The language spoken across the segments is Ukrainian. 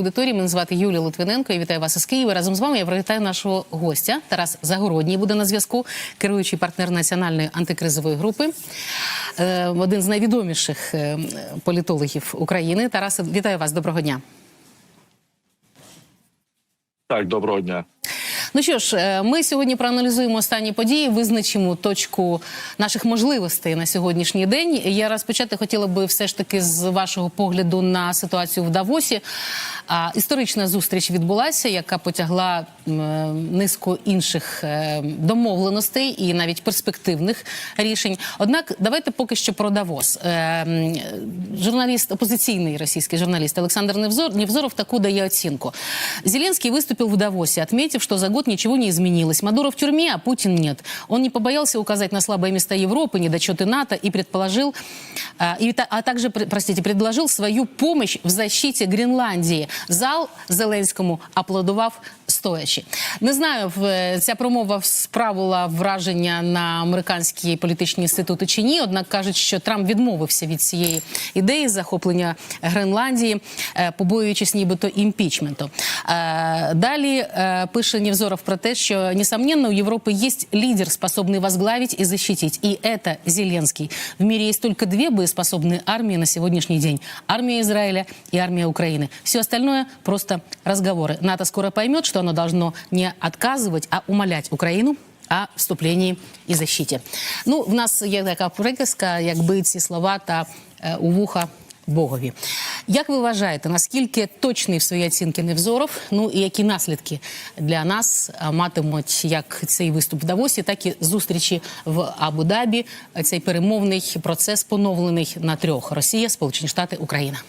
Аудиторії мене звати Юлія Литвиненко. Я вітаю вас із Києва. Разом з вами я привітаю нашого гостя. Тарас Загородній буде на зв'язку, керуючий партнер національної антикризової групи, е, один з найвідоміших е, політологів України. Тарас, вітаю вас. Доброго дня. Так, доброго дня. Ну що ж, е, ми сьогодні проаналізуємо останні події, визначимо точку наших можливостей на сьогоднішній день. Я розпочати хотіла би все ж таки з вашого погляду на ситуацію в Давосі. Історична зустріч відбулася, яка потягла е, низку інших е, домовленостей і навіть перспективних рішень. Однак, давайте поки що про Давос. Журналіст, опозиційний російский журналист Александр Невзор, Невзоров таку дає оценку. Зеленский выступил в Давосе, отметив, что за год ничего не изменилось. Мадуро в тюрьме, а Путин нет. Он не побоялся указать на слабые места Европы, недочеты НАТО и предположил, а, и, та- а также, пр- простите, предложил свою помощь в защите Гренландии. Зал Зеленському аплодував стоячи. Не знаю, в- ця промова справила враження на американські політичні інститути чи ні. Однак кажуть, що Трамп відмовився від цієї ідеї захоплення Гренландії, е, побоюючись нібито імпічменту. Е, Далі е, пише Невзоров про те, що несомненно у Європи є лідер, способний возглавить і защитить. І це Зеленський. В мире есть только две боеспособные армии на сегодняшний день: армия Израиля и армия Украины. Все остальное просто разговоры. НАТО скоро поймет, что оно должно не отказывать, а умолять Украину о вступленні і защиті. Ну, в нас є така приказка, якби ці слова та е, у вуха Богові. Як ви вважаєте, наскільки точний в своїй оцінці Невзоров? Ну і які наслідки для нас матимуть як цей виступ в Давосі, так і зустрічі в Абу-Дабі, цей перемовний процес поновлений на трьох: Росія, Сполучені Штати, Україна.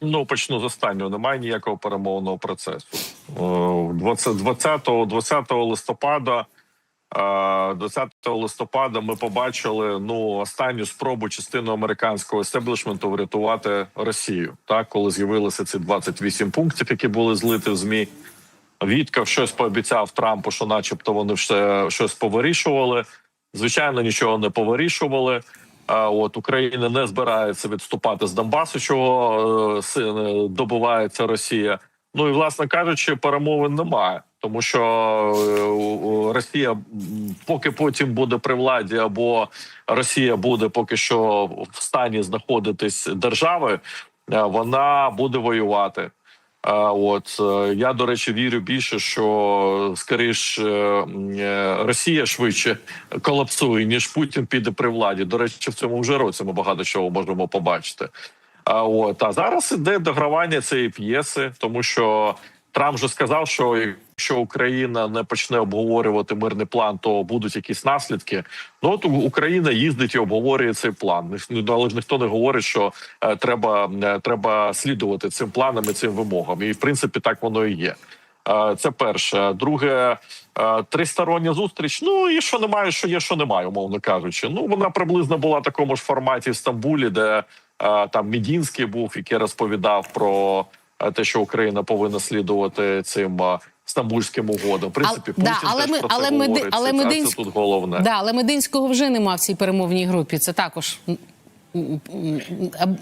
Ну почну з останнього. Немає ніякого перемовного процесу. Е, 20, 20, 20 листопада. е, 20 листопада ми побачили ну останню спробу частину американського естеблішменту врятувати Росію. Так, коли з'явилися ці 28 пунктів, які були злиті в змі. Віткав щось пообіцяв Трампу, що, начебто, вони все щось повирішували. Звичайно, нічого не повирішували. От Україна не збирається відступати з Донбасу, чого е, е, добивається Росія. Ну і власне кажучи, перемовин немає, тому що е, Росія, поки потім буде при владі, або Росія буде поки що в стані знаходитись держави, вона буде воювати. От е, я до речі вірю більше, що скоріш е, е, Росія швидше колапсує, ніж Путін піде при владі. До речі, в цьому вже році ми багато чого можемо побачити. А от а зараз іде догравання цієї п'єси, тому що Трамп вже сказав, що якщо Україна не почне обговорювати мирний план, то будуть якісь наслідки. Ну от Україна їздить і обговорює цей план. Ні- Але ж ніхто не говорить, що е, треба, е, треба слідувати цим планам і цим вимогам. І в принципі так воно і є. Е, Це перше. Друге, тристороння зустріч. Ну і що немає, що є, що немає, умовно кажучи. Ну вона приблизно була в такому ж форматі в Стамбулі, де там Мідінський був, який розповідав про те, що Україна повинна слідувати цим. Стамбульським угодам. В принципі, А- да, але теж ми- про це але ми- говорить. але це, ми це тут головне. Да, але Мединського вже нема в цій перемовній групі. Це також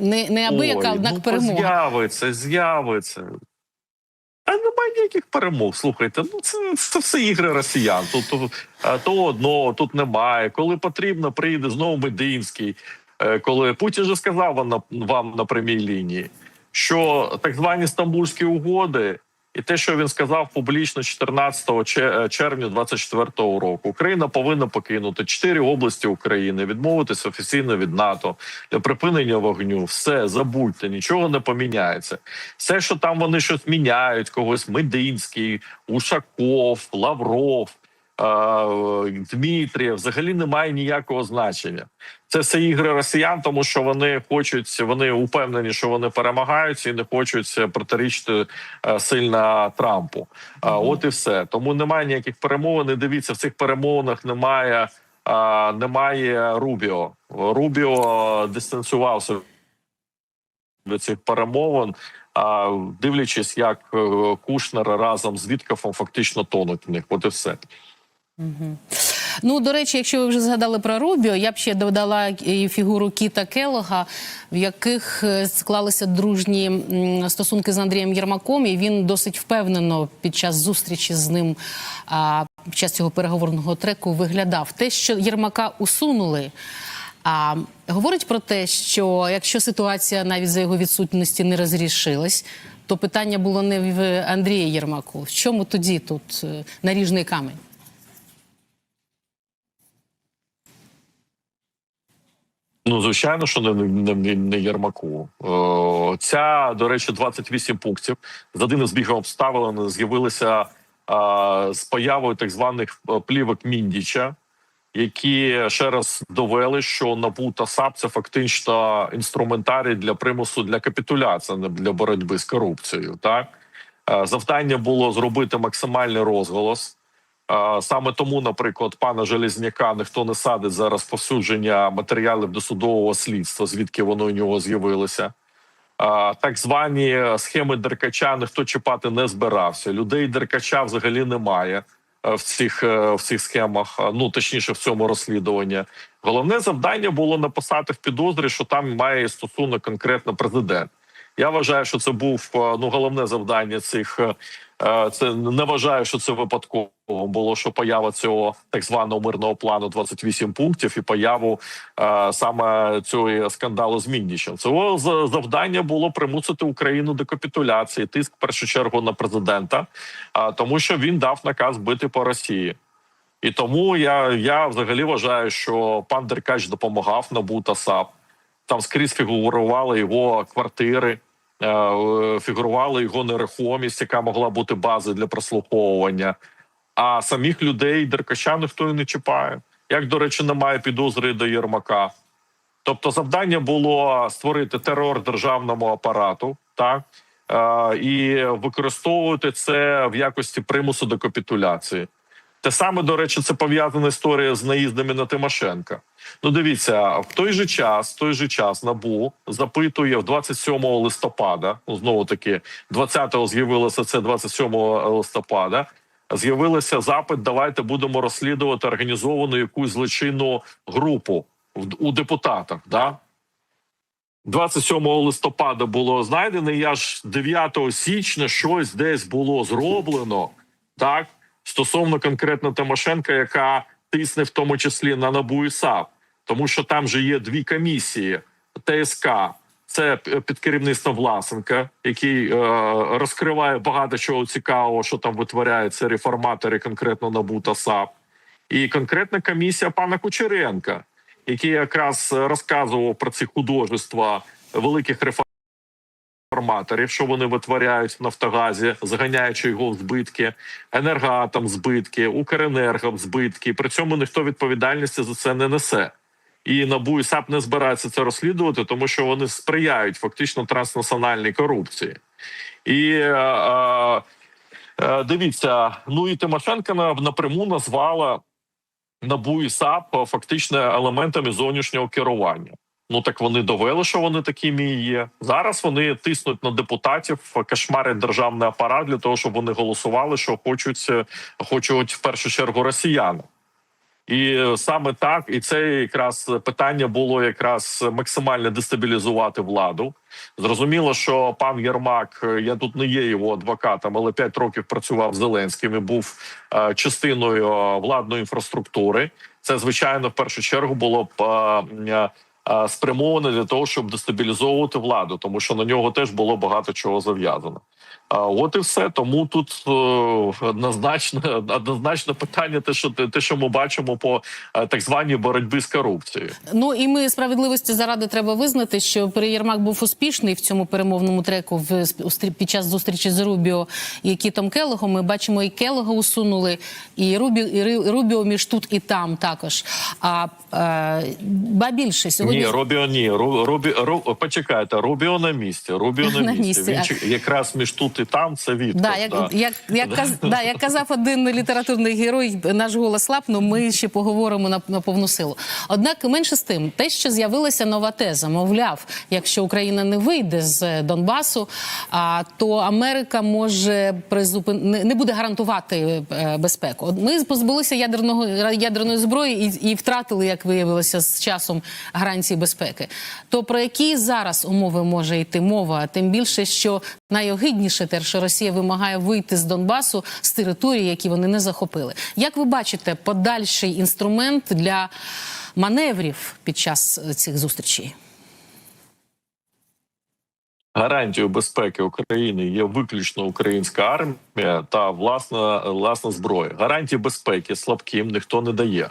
не, не абияка, Ой, однак ну, перемога. З'явиться, з'явиться. А немає ніяких перемог. Слухайте, ну це, це все ігри росіян. Тут, е, то одного тут немає. Коли потрібно, прийде знову Мединський. Е, Коли Путін же сказав вам на вам на прямій лінії, що так звані стамбульські угоди, і те, що він сказав публічно 14 че- е, червня 24 року, Україна повинна покинути чотири області України, відмовитися офіційно від НАТО для припинення вогню. Все забудьте, нічого не поміняється. Все, що там вони щось міняють, когось Мединський, Ушаков, Лавров. е, Дмитрієв взагалі не має ніякого значення. Це все ігри росіян, тому що вони хочуть, вони упевнені, що вони перемагають і не хочуть протирічити е, сильно Трампу. От і все. Тому немає ніяких перемовин. І дивіться, в цих перемовинах немає, немає Рубіо. Рубіо дистанціювався від цих перемовин. А дивлячись, як е, Кушнер разом з Віткафом фактично тонуть в них, от і все. Ну, до речі, якщо ви вже згадали про Рубіо, я б ще додала і фігуру Кіта Келога, в яких е, склалися дружні стосунки з Андрієм Єрмаком, і він досить впевнено під час зустрічі з ним а, під час цього переговорного треку виглядав. Те, що Єрмака усунули. А говорить про те, що якщо ситуація навіть за його відсутності не розрішилась, то питання було не в Андрія Єрмаку. В чому тоді тут е, наріжний камень? Ну, звичайно, що не, не, не, Єрмаку. О, ця, до речі, 28 пунктів з один із бігом обставин з'явилися з появою так званих е, плівок Міндіча, які ще раз довели, що НАБУ та САП це фактично інструментарій для примусу для капітуляції, для боротьби з корупцією. Так Е, завдання було зробити максимальний розголос. Саме тому, наприклад, пана Железняка ніхто не садить за розповсюдження матеріалів досудового слідства, звідки воно у нього з'явилося. Так звані схеми Деркача ніхто чіпати не збирався. Людей Деркача взагалі немає е, в цих, е, в цих схемах, е, ну точніше в цьому розслідуванні. Головне завдання було написати в підозрі, що там має стосунок конкретно президент. Я вважаю, що це був е, ну головне завдання цих. е, е, Це не вважаю, що це випадково було, що поява цього так званого мирного плану 28 пунктів і появу е, саме цього скандалу з Міндічем. Цього завдання було примусити Україну до капітуляції, тиск в першу чергу на президента, а тому що він дав наказ бити по Росії. І тому я, я взагалі вважаю, що пан Деркач допомагав НАБУ та САП. Там скрізь фігурували його квартири, е, е, фігурувала його нерухомість, яка могла бути базою для прослуховування. А самих людей Деркача ніхто і не чіпає. Як, до речі, немає підозри до Єрмака. Тобто, завдання було створити терор державному апарату, так е, і використовувати це в якості примусу до капітуляції. Те саме, до речі, це пов'язана історія з наїздами на Тимошенка. Ну, дивіться, в той же час, в той же час набу запитує в 27 листопада. Ну знову таки, 20-го з'явилося це 27 листопада. З'явилося запит. Давайте будемо розслідувати організовану якусь злочинну групу в- у депутатах. Да? 27 листопада було знайдено. і аж 9 січня щось десь було зроблено так стосовно конкретно Тимошенка, яка тисне в тому числі на НАБУ і САП, тому що там же є дві комісії ТСК. Це під керівництвом Власенка, який е, розкриває багато чого цікавого, що там витворяються реформатори, конкретно НАБУ та САП, і конкретна комісія пана Кучеренка, який якраз розказував про ці художества великих реформаторів, що вони витворяють в Нафтогазі, заганяючи його в збитки, енергоатом збитки, Укренерго збитки. При цьому ніхто відповідальності за це не несе. І НАБУ і САП не збирається це розслідувати, тому що вони сприяють фактично транснаціональній корупції. І е, е, е, дивіться, ну і Тимошенко напряму назвала НАБУ і САП фактично елементами зовнішнього керування. Ну так вони довели, що вони такими і є. Зараз вони тиснуть на депутатів, кошмарять державний апарат для того, щоб вони голосували, що хочуть, е, хочуть в першу чергу росіяни. І е, саме так, і це якраз питання було якраз максимально дестабілізувати владу. Зрозуміло, що пан Єрмак, е, я тут не є його адвокатом, але 5 років працював з Зеленським і був частиною владної інфраструктури. Це звичайно в першу чергу було б. Е, Спрямоване для того, щоб дестабілізовувати владу, тому що на нього теж було багато чого зав'язано. А от і все. Тому тут е, однозначно однозначно питання, те, що те, що ми бачимо по е, так званій боротьбі з корупцією. Ну і ми справедливості заради треба визнати, що Єрмак був успішний в цьому перемовному треку в під час зустрічі з Рубіо і Кітом Келогом. Ми бачимо, і Келога усунули, і Рубіо, і Рубіо між тут і там також. А е, ба більше сьогодні Ні, Робіо, ні, Ру- Рубі, Ру, почекайте, Рубіо на місці. Рубіо на, На місці. місці, Він а- якраз між тут тут і там це від. Да, як, як, як, каз, да, як казав один літературний герой, наш голос лапну, ми ще поговоримо на, на повну силу. Однак, менше з тим, те, що з'явилася нова теза, мовляв, якщо Україна не вийде з Донбасу, а, то Америка може призупин... не, не буде гарантувати е, безпеку. Ми позбулися ядерного ядерної зброї і, і втратили, як виявилося, з часом гарантії безпеки. То про які зараз умови може йти мова? Тим більше, що найогидніше те, що Росія вимагає вийти з Донбасу з території, які вони не захопили. Як ви бачите, подальший інструмент для маневрів під час е, цих зустрічей? гарантією безпеки України є виключно українська армія та власна власна зброя. Гарантії безпеки слабким ніхто не дає.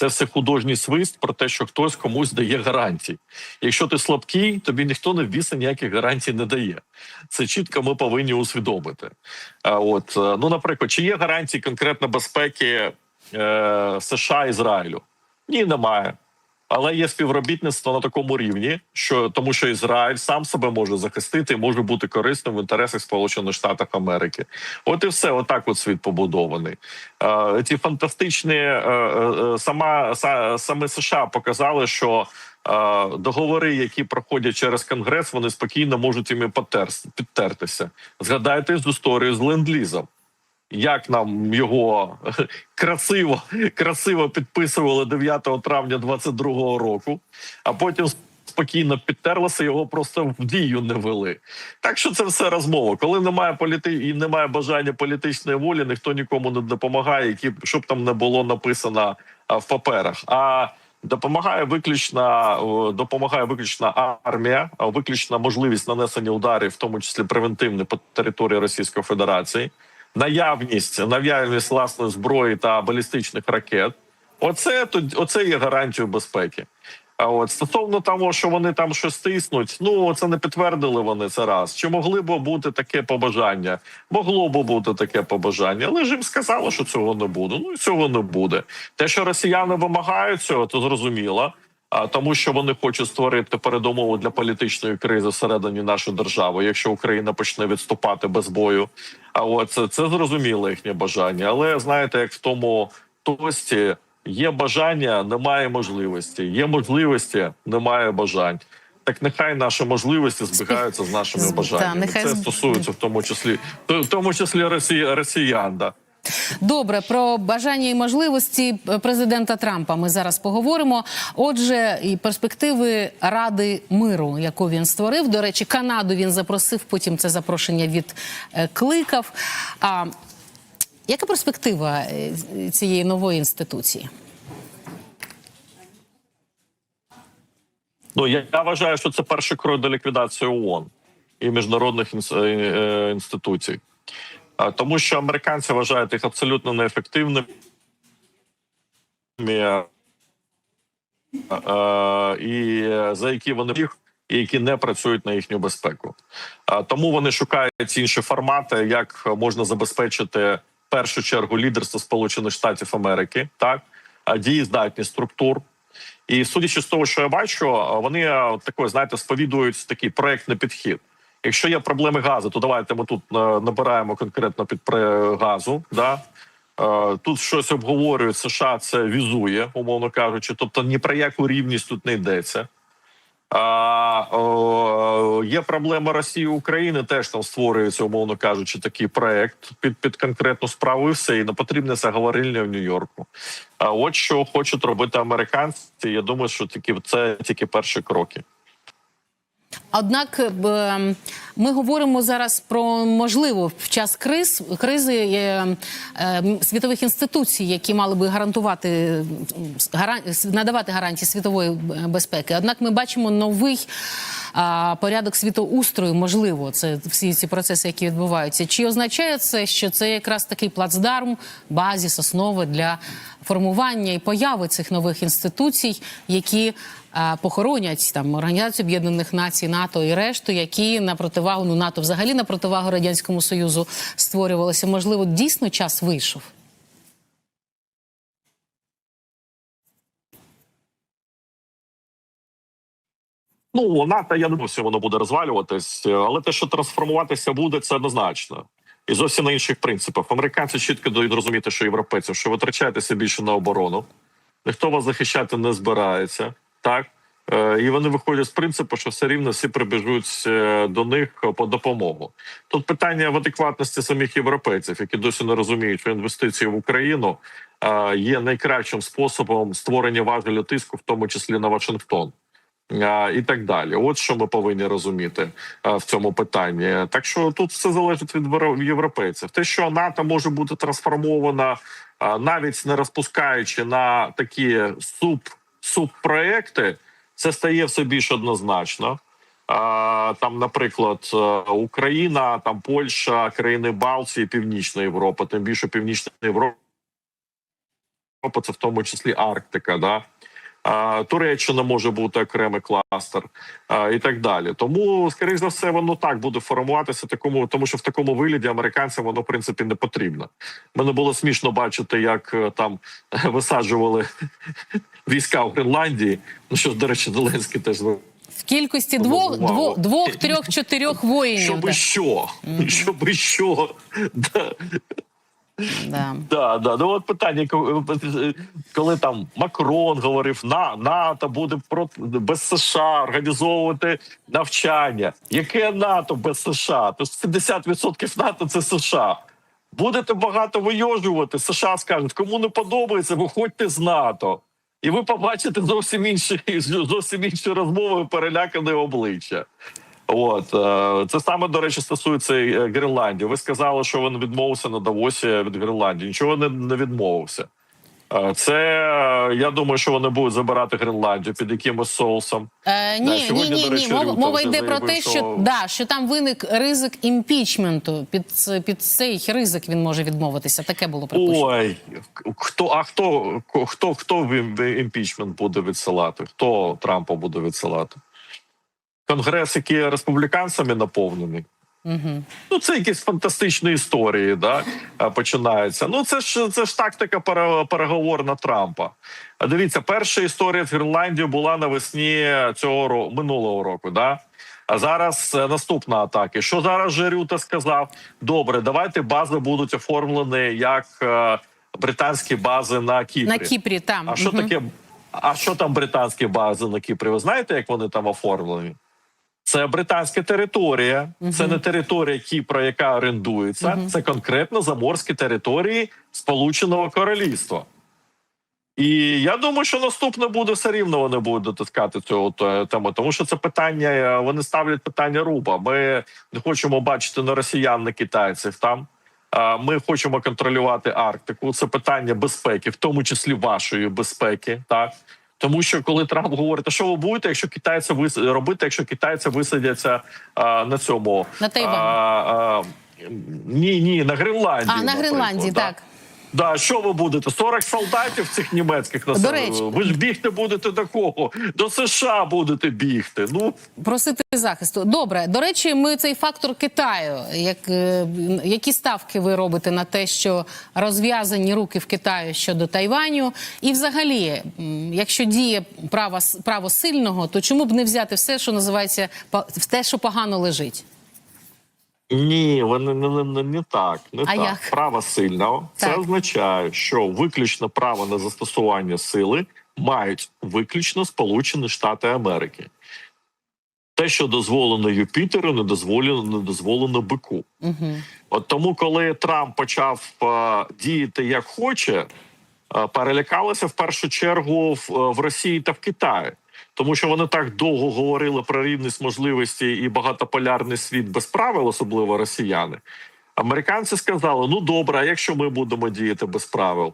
Це все художній свист про те, що хтось комусь дає гарантії. Якщо ти слабкий, тобі ніхто не ввісне ніяких гарантій не дає. Це чітко ми повинні усвідомити. От е, ну, наприклад, чи є гарантії конкретно безпеки е, США Ізраїлю? Ні, немає. Але є співробітництво на такому рівні, що тому, що Ізраїль сам себе може захистити і може бути корисним в інтересах Сполучених Штатів Америки. От і все, отак от світ побудований. Е, ці фантастичні е, е, сама са, саме США показали, що договори, які проходять через Конгрес, вони спокійно можуть іми підтертися. Згадайте з історію з ленд-лізом як нам його красиво красиво підписували 9 травня 22-го року, а потім спокійно підтерлося, його просто в дію не вели. Так що це все розмова. Коли немає політи і немає бажання політичної волі, ніхто нікому не допомагає, які щоб там не було написано в паперах. А Допомагає виключно допомагає виключно армія, а виключно можливість нанесення ударів, в тому числі превентивних по території Російської Федерації наявність наявність власної зброї та балістичних ракет. Оце оце є гарантією безпеки. А от стосовно того, що вони там щось тиснуть, ну це не підтвердили вони це раз. Чи могли б бути таке побажання? Могло б бути таке побажання, але ж їм сказали, що цього не буде. Ну цього не буде. Те, що росіяни вимагають цього, то зрозуміло. А тому, що вони хочуть створити передумови для політичної кризи всередині нашої держави, якщо Україна почне відступати без бою. А от це, це зрозуміло їхнє бажання. Але знаєте, як в тому тості є бажання, немає можливості. Є можливості, немає бажань. Так нехай наші можливості збігаються з нашими бажаннями. нехай Це стосується в тому числі в тому числі росі, росіян. Да. Добре, про бажання і можливості президента Трампа ми зараз поговоримо. Отже, і перспективи Ради миру, яку він створив. До речі, Канаду він запросив. Потім це запрошення відкликав. А яка перспектива е, цієї нової інституції? Ну я, я вважаю, що це перший крок до ліквідації ООН і міжнародних інс, е, е, інституцій, тому що американці вважають їх абсолютно неефективними. е, е, І за які вони їх і які не працюють на їхню безпеку, тому вони шукають інші формати, як можна забезпечити в першу чергу лідерство Сполучених Штатів Америки, так дієздатність структур, і судячи з того, що я бачу, вони е, такою, знаєте, сповідують такий проектний підхід. Якщо є проблеми газу, то давайте ми тут е, набираємо конкретно під газу. Да? Е, Тут щось обговорюють США, це візує, умовно кажучи. Тобто ні про яку рівність тут не йдеться. А, о, є проблема Росії і України. Теж там створюється, умовно кажучи, такий проект під під конкретну справу, і все і не потрібне заговорильня в Нью-Йорку. А от що хочуть робити американці. Я думаю, що тільки це тільки перші кроки. Однак е, ми говоримо зараз про можливо в час криз кризи е, е, світових інституцій, які мали би гарантувати е, надавати гарантії світової безпеки. Однак ми бачимо новий порядок світоустрою. Можливо, це всі ці процеси, які відбуваються. Чи означає це, що це якраз такий плацдарм, базіс, основа для формування і появи цих нових інституцій, які похоронять там Організацію Об'єднаних Націй, НАТО і решту, які на противагу ну НАТО взагалі на противагу радянському союзу створювалися. Можливо, дійсно час вийшов. Ну, НАТО, я не думаю, що воно буде розвалюватись, е, але те, що трансформуватися буде, це однозначно. І зовсім на інших принципах. Американці чітко дають розуміти, що європейцям, що витрачаєтеся більше на оборону, ніхто вас захищати не збирається, так? Е, І вони виходять з принципу, що все рівно всі прибіжуть е, до них по допомогу. Тут питання в адекватності самих європейців, які досі не розуміють, що інвестиції в Україну е, є найкращим способом створення важелю тиску, в тому числі на Вашингтон. І так далі. От що ми повинні розуміти в цьому питанні. Так що тут все залежить від євро- європейців. Те, що НАТО може бути трансформована, навіть не розпускаючи на такі суп субпроекти, це стає все більш однозначно. Там, наприклад, е, Україна, там Польща, країни Балтії, Північна Європа, тим більше Північна Європа, це в тому числі Арктика. Да? Туреччина може бути окремий кластер і так далі. Тому, скоріш за все, воно так буде формуватися, такому, тому що в такому вигляді американцям воно в принципі не потрібно. Мене було смішно бачити, як е, там висаджували війська в Гренландії. Ну що, до речі, Зеленський теж В кількості двох, двох, двох, трьох, чотирьох воїнів. щоби що, щоби що. Да. Да. Да, да. Ну от питання, коли там Макрон говорив, на НАТО буде проти без США організовувати навчання. Яке НАТО без США? То 70% НАТО це США. Будете багато вийожувати. США скажуть, кому не подобається, виходьте з НАТО. І ви побачите зовсім інші зовсім інші розмови, перелякане обличчя. От е, це саме до речі стосується е, Гренландії. Ви сказали, що він відмовився на Давосі від Гренландії. Нічого не, не відмовився. Е, Це я думаю, що вони будуть забирати Гренландію під якимось соусом. Е, ні, ні, сьогодні, ні, ні. речі, Мова, мова йде про те, що, що- да, що там виник ризик імпічменту. Під, під цей ризик він може відмовитися. Таке було припущено. Ой, хто а хто хто хто в імпічмент буде відсилати? Хто Трампа буде відсилати? Конгрес, який республіканцями наповнений. Угу. Ну, це якісь фантастичні історії, да, е, починаються. Ну, це ж це ж тактика пере- переговорна Трампа. А дивіться, перша історія з Гренландією була навесні цього року, минулого року. Да? А зараз е, наступна атака. Що зараз же Рюта сказав? Добре, давайте бази будуть оформлені як е, британські бази на Кіпрі. На Кіпрі там. А що Мгм. таке? А що там британські бази на Кіпрі? Ви знаєте, як вони там оформлені? Це британська територія, це не територія Кіпра, яка орендується, це конкретно заморські території Сполученого Королівства. І я думаю, що наступне буде все рівно. Вони будуть дотискати цього тему, тому що це питання. е, Вони ставлять питання руба. Ми не хочемо бачити на росіян, на китайців там. Ми хочемо контролювати Арктику. Це питання безпеки, в тому числі вашої безпеки. Так тому що коли Трамп говорить, а що ви будете, якщо китайці вис... робити, якщо китайці висадяться а, на цьому На Тайвані. Ні, ні, на Гренландії. А, на Гренландії, так. Да, що ви будете? 40 солдатів цих німецьких на До речі. Ви ж бігти будете до кого? До США будете бігти. Ну Просити захисту. Добре. До речі, ми цей фактор Китаю. Як, е, які ставки ви робите на те, що розв'язані руки в Китаю щодо Тайваню? І взагалі, якщо діє право, право сильного, то чому б не взяти все, що називається те, що погано лежить? Ні, вони не, не, не, не так. Не А так. як? Право сильного це означає, що виключно право на застосування сили мають виключно Сполучені Штати Америки. Те, що дозволено Юпітеру, не дозволено, не дозволено бику. Угу. От тому, коли Трамп почав е, діяти як хоче, е, перелякалися в першу чергу в, е, в Росії та в Китаї, тому що вони так довго говорили про рівність можливості і багатополярний світ без правил, особливо росіяни. Американці сказали: ну добре, а якщо ми будемо діяти без правил?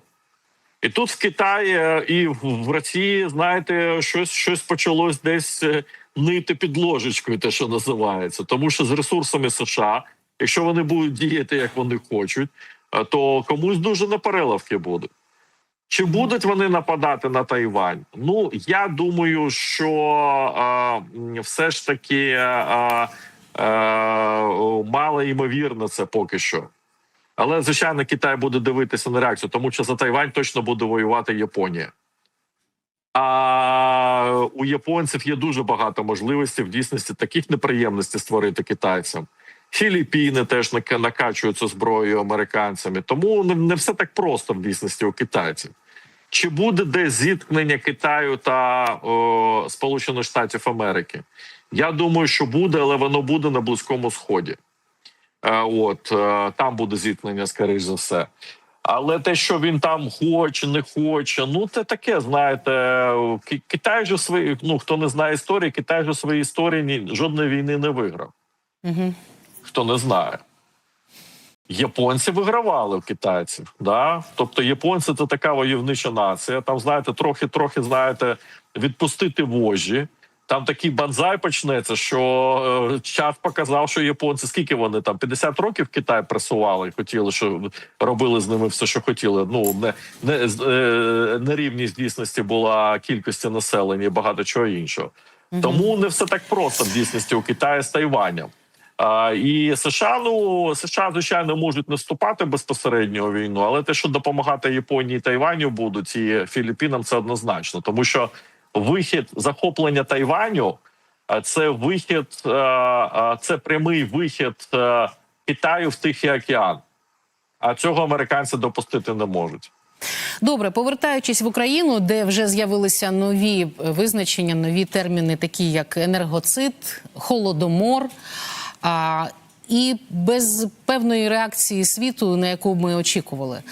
І тут в Китаї е, і в Росії, знаєте, щось щось почалось десь е, нити під ложечкою, те, що називається. Тому що з ресурсами США, якщо вони будуть діяти, як вони хочуть, е, то комусь дуже на переливки будуть. Чи будуть вони нападати на Тайвань? Ну я думаю, що е, все ж таки е, е, мало ймовірно це поки що. Але звичайно, Китай буде дивитися на реакцію, тому що за Тайвань точно буде воювати Японія. А у японців є дуже багато можливостей в дійсності таких неприємностей створити китайцям. Філіппіни теж накачуються зброєю американцями. Тому не, все так просто в дійсності у китайців. Чи буде десь зіткнення Китаю та о, Сполучених Штатів Америки? Я думаю, що буде, але воно буде на Близькому Сході. Е, От е, там буде зіткнення, скоріш за все. Але те, що він там хоче, не хоче, ну це таке, знаєте, Ки- Китай же свої, ну хто не знає історії, Китай же свої історії ні, жодної війни не виграв. Угу. Хто не знає. Японці вигравали в китайців. Да? Тобто японці це така войовнича нація. Там, знаєте, трохи-трохи, знаєте, відпустити вожі. Там такий банзай почнеться, що е, час показав, що японці скільки вони там 50 років Китай пресували, хотіли, що робили з ними все, що хотіли. Ну не, не е, нерівність дійсності була кількості населення і багато чого іншого. Тому не все так просто в дійсності у Китаї з Тайванем. І США, ну США, звичайно, можуть не вступати безпосередньо війну, але те, що допомагати Японії Тайваню будуть і Філіппінам, це однозначно, тому що вихід захоплення Тайваню це вихід, це прямий вихід Китаю в Тихий океан. А цього американці допустити не можуть. Добре, повертаючись в Україну, де вже з'явилися нові визначення, нові терміни, такі як енергоцид, холодомор. А, і без певної реакції світу, на яку ми очікували,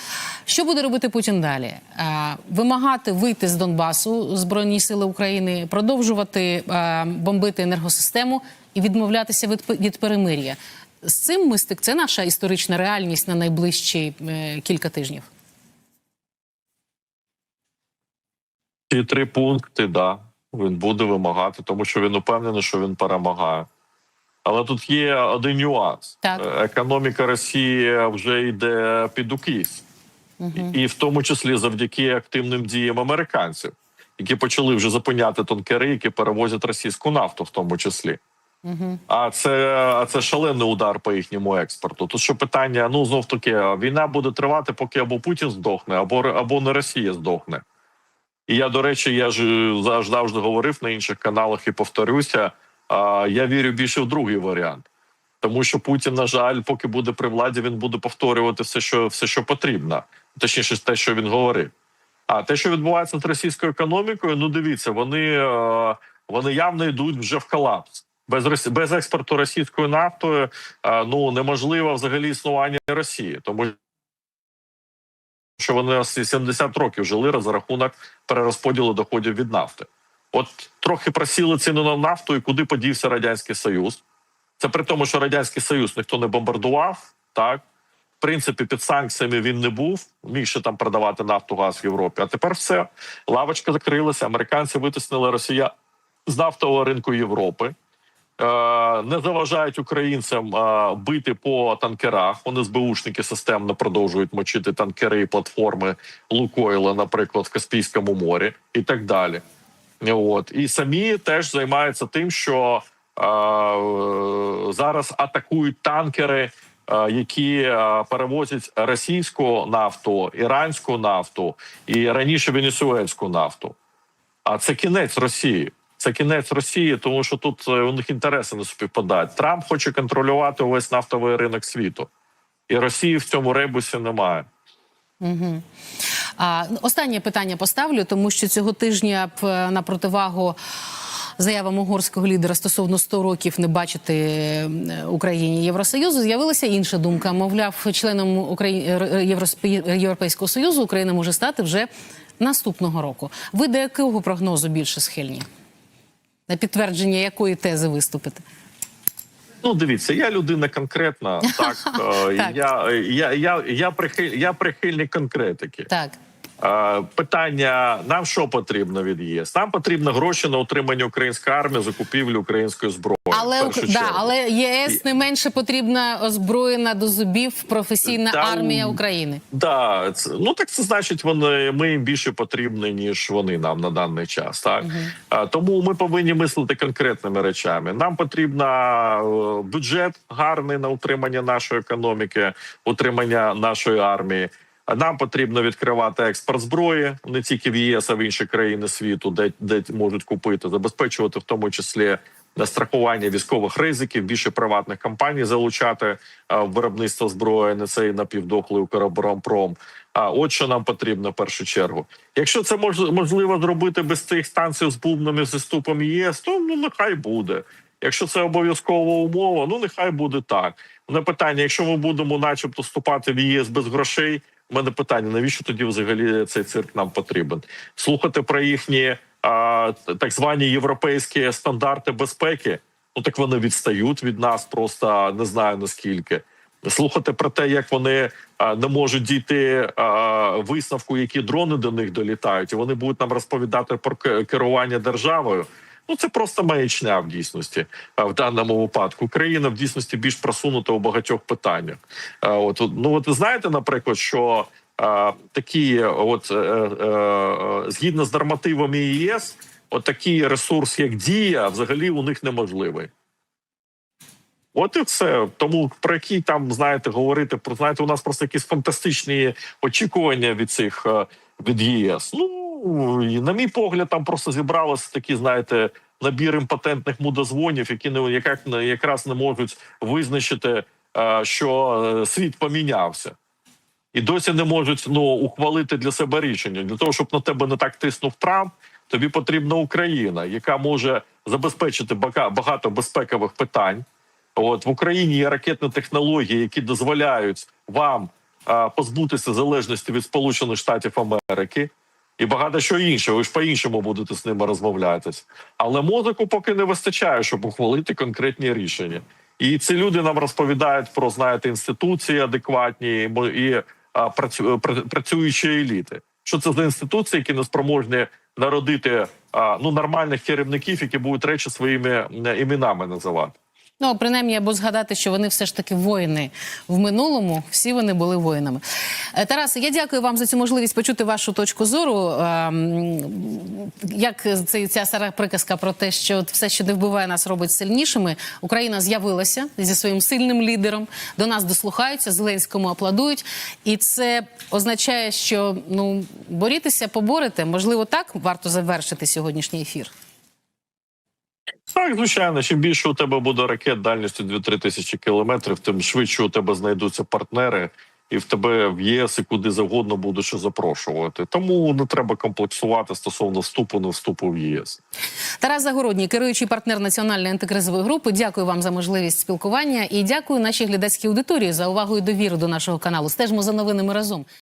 що буде робити Путін далі? А, вимагати вийти з Донбасу збройні сили України, продовжувати а, бомбити енергосистему і відмовлятися від, від перемир'я. З цим ми стик. Це наша історична реальність на найближчі е, кілька тижнів. Ці три пункти, да, він буде вимагати, тому що він упевнений, що він перемагає. Але тут є один нюанс: Так. Е, економіка Росії вже йде під укіс, і, і в тому числі завдяки активним діям американців, які почали вже зупиняти танкери, які перевозять російську нафту, в тому числі. А це, а це шалений удар по їхньому експорту. Тут що питання: ну знов таки, війна буде тривати, поки або Путін здохне, або або не Росія здохне. І я, до речі, я ж завжди говорив на інших каналах і повторюся. Я вірю більше в другий варіант, тому що Путін, на жаль, поки буде при владі, він буде повторювати все, що все, що потрібно, точніше, те, що він говорив. А те, що відбувається з російською економікою, ну дивіться, вони, е, вони явно йдуть вже в колапс. Без без експорту російської нафти е, ну неможливо взагалі існування Росії, тому що вони 70 років жили за рахунок перерозподілу доходів від нафти. От трохи просіли ціни на нафту, і куди подівся радянський союз. Це при тому, що радянський союз ніхто не бомбардував. Так в принципі, під санкціями він не був. Міг ще там продавати нафту газ в Європі. А тепер все лавочка закрилася. Американці витиснили Росія з нафтового ринку Європи. Е, Не заважають українцям е, бити по танкерах. Вони СБУшники системно продовжують мочити танкери і платформи Лукойла, наприклад, в Каспійському морі, і так далі. От і самі теж займаються тим, що е, зараз атакують танкери, е, які е, перевозять російську нафту, іранську нафту і раніше венесуельську нафту. А це кінець Росії. Це кінець Росії, тому що тут е, у них інтереси не співпадають. Трамп хоче контролювати увесь нафтовий ринок світу, і Росії в цьому ребусі немає. Угу. А, ну, останнє питання поставлю, тому що цього тижня е, на противагу заявам угорського лідера стосовно 100 років не бачити е, Україні Євросоюзу, з'явилася інша думка. Мовляв, членом Украї... е, Європейського союзу Україна може стати вже наступного року. Ви до якого прогнозу більше схильні? На підтвердження якої тези виступите? Ну, дивіться, я людина конкретна. Так, е, Так. я, я, я, я, прихиль, я прихильник конкретики. Так. Питання: нам що потрібно від ЄС? Нам потрібно гроші на утримання української армії, закупівлю української зброї. Але, да, але ЄС не менше потрібна озброєна до зубів професійна Та, армія України. Да, це, ну так це значить, вони ми їм більше потрібні, ніж вони нам на даний час. Так а, тому ми повинні мислити конкретними речами. Нам потрібна е, бюджет гарний на утримання нашої економіки, утримання нашої армії. Нам потрібно відкривати експорт зброї не тільки в ЄС, а в інші країни світу, де, де можуть купити, забезпечувати в тому числі на страхування військових ризиків, більше приватних компаній залучати а, в виробництво зброї, не цей напівдохлий Укроборонпром. А от що нам потрібно в першу чергу. Якщо це мож, можливо зробити без цих станцій з бубнами з іступом ЄС, то ну нехай буде. Якщо це обов'язкова умова, ну нехай буде так. На питання: якщо ми будемо, начебто, вступати в ЄС без грошей, у мене питання: навіщо тоді взагалі цей цирк нам потрібен? Слухати про їхні а, так звані європейські стандарти безпеки. Ну так вони відстають від нас, просто не знаю наскільки. Слухати про те, як вони а, не можуть дійти а, висновку, які дрони до них долітають, і вони будуть нам розповідати про керування державою. Ну це просто маячня в дійсності в даному випадку. Україна в дійсності більш просунута у багатьох питаннях. От ну от ви знаєте, наприклад, що а, такі, от е, е, е, згідно з нормативами ЄС, от такий ресурс, як дія, взагалі у них неможливий. От і все. Тому про які там знаєте говорити про знаєте, у нас просто якісь фантастичні очікування від цих е, від ЄС. Ну на мій погляд, там просто зібралися такі, знаєте, набір імпотентних мудозвонів, які не яка, якраз не можуть визначити, е, що е, світ помінявся. І досі не можуть ну ухвалити для себе рішення для того, щоб на тебе не так тиснув Трамп. Тобі потрібна Україна, яка може забезпечити бага- багато безпекових питань. От в Україні є ракетні технології, які дозволяють вам а, позбутися залежності від Сполучених Штатів Америки і багато що інше. Ви ж по-іншому будете з ними розмовлятись. Але мозоку поки не вистачає, щоб ухвалити конкретні рішення. І ці люди нам розповідають про знаєте інституції адекватні і працю, працюючі еліти. Що це за інституції, які не спроможні народити ну нормальних керівників, які будуть речі своїми іменами називати. Ну, принаймні, або згадати, що вони все ж таки воїни в минулому. Всі вони були воїнами. Е, Тарасе, я дякую вам за цю можливість почути вашу точку зору. Ем, Як це ця стара приказка про те, що все, що не вбиває нас, робить сильнішими. Україна з'явилася зі своїм сильним лідером. До нас дослухаються, Зеленському аплодують. І це означає, що ну борітеся, поборете. Можливо, так варто завершити сьогоднішній ефір. Так, звичайно, чим більше у тебе буде ракет дальністю 2-3 тисячі кілометрів, тим швидше у тебе знайдуться партнери, і в тебе в ЄС і куди завгодно будуть що запрошувати. Тому не треба комплексувати стосовно вступу не вступу в ЄС. Тарас Загородній, керуючий партнер національної антикризової групи. Дякую вам за можливість спілкування і дякую нашій глядацькій аудиторії за увагу і довіру до нашого каналу. Стежмо за новинами разом.